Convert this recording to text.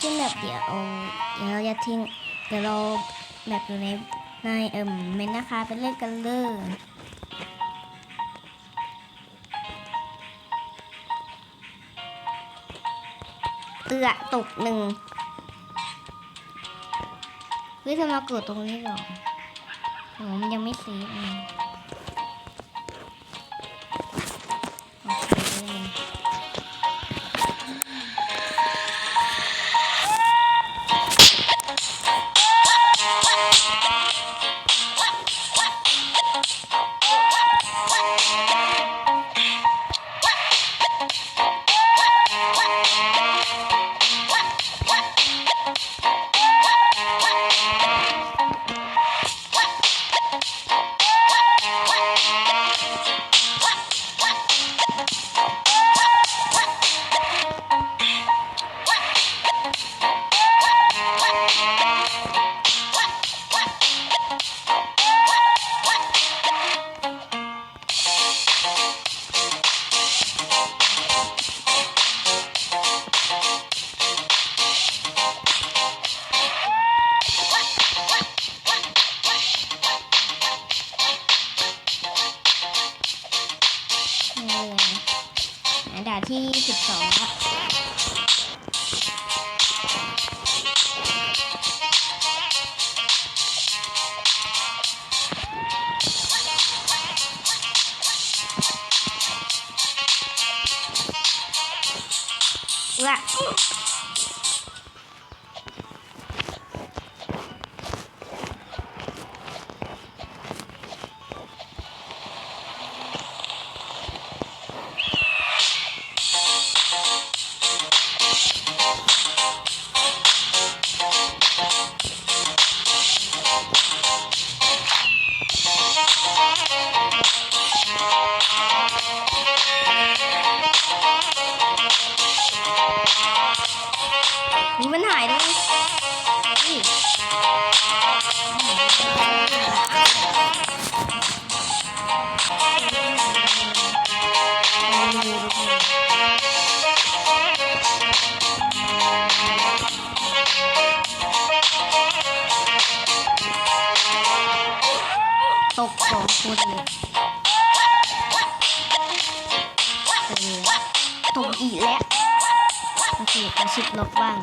ขึ้นแบบเดี๋ยวเดี๋ยวเราจะทิ้งเดี๋ยวเราแบบอยู่ในในเอิ่มเมนนะคะไปเล่นกันเลยเอือตกหนึ่งเฮ้ยทำไมเกิดตรงนี้หรอโหมันยังไม่เซฟเลย อันดับที่สิบสองละละ ตกสองคนเลยตกอีกแล้วโอเคกระชิบลบบ้าง